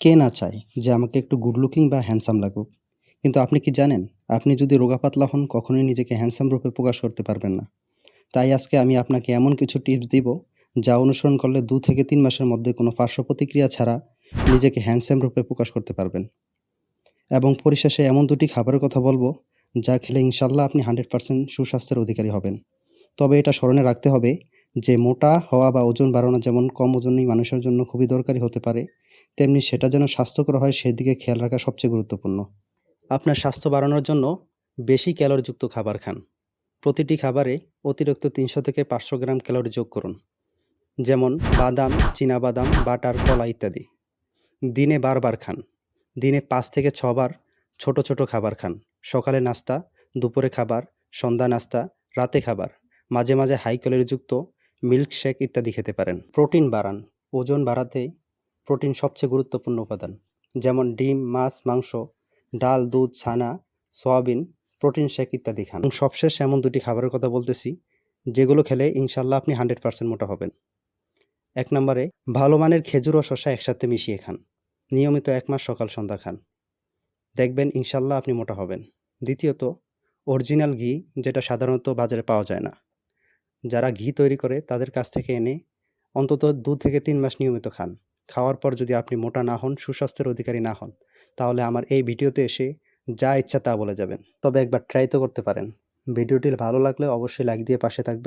কে না চায় যে আমাকে একটু গুড লুকিং বা হ্যান্ডসাম লাগুক? কিন্তু আপনি কি জানেন, আপনি যদি রোগা পাতলা হন, কখনোই নিজেকে হ্যান্ডসাম রূপে প্রকাশ করতে পারবেন না। তাই আজকে আমি আপনাকে এমন কিছু টিপস দিব, যা অনুসরণ করলে দু থেকে তিন মাসের মধ্যে কোনো পার্শ্ব প্রতিক্রিয়া ছাড়া নিজেকে হ্যান্ডসাম রূপে প্রকাশ করতে পারবেন। এবং পরিশেষে এমন দুটি খাবারের কথা বলব, যা খেলে ইনশাল্লাহ আপনি হান্ড্রেড পার্সেন্ট সুস্বাস্থ্যের অধিকারী হবেন। তবে এটা স্মরণে রাখতে হবে যে মোটা হওয়া বা ওজন বাড়ানো যেমন কম ওজনই মানুষের জন্য খুবই দরকারি হতে পারে তেমনি সেটা যেন স্বাস্থ্যকর হয়, সেদিকে খেয়াল রাখা সবচেয়ে গুরুত্বপূর্ণ। আপনার স্বাস্থ্য বাড়ানোর জন্য বেশি ক্যালোরিযুক্ত খাবার খান। প্রতিটি খাবারে অতিরিক্ত তিনশো থেকে পাঁচশো গ্রাম ক্যালোরি যোগ করুন। যেমন বাদাম বাদাম বাটার, কলা ইত্যাদি। দিনে বারবার খান। দিনে পাঁচ থেকে ছবার ছোট ছোট খাবার খান। সকালে নাস্তা, দুপুরে খাবার, সন্ধ্যা নাস্তা, রাতে খাবার, মাঝে মাঝে হাই ক্যালোরিযুক্ত মিল্কশেক ইত্যাদি খেতে পারেন। প্রোটিন বাড়ান। ওজন বাড়াতে প্রোটিন সবচেয়ে গুরুত্বপূর্ণ উপাদান, যেমন ডিম, মাছ, মাংস, ডাল, দুধ, ছানা, সয়াবিন, প্রোটিন শেক ইত্যাদি খান। সবশেষ এমন দুটি খাবারের কথা বলতেছি, যেগুলো খেলে ইনশাল্লাহ আপনি হান্ড্রেড পার্সেন্ট মোটা হবেন। এক নম্বরে, ভালো মানের খেজুর ও শসা একসাথে মিশিয়ে খান। নিয়মিত এক মাস সকাল সন্ধ্যা খান। দেখবেন ইনশাল্লাহ আপনি মোটা হবেন। দ্বিতীয়ত, অরিজিনাল ঘি, যেটা সাধারণত বাজারে পাওয়া যায় না। যারা ঘি তৈরি করে, তাদের কাছ থেকে এনে অন্তত দু থেকে তিন মাস নিয়মিত খান। খাওয়ার পর যদি আপনি মোটা না হন, সুস্বাস্থ্যের অধিকারী না হন, তাহলে আমার এই ভিডিওতে এসে যা ইচ্ছা তা বলে যাবেন। তবে একবার ট্রাই তো করতে পারেন। ভিডিওটি ভালো লাগলে অবশ্যই লাইক দিয়ে পাশে থাকবেন।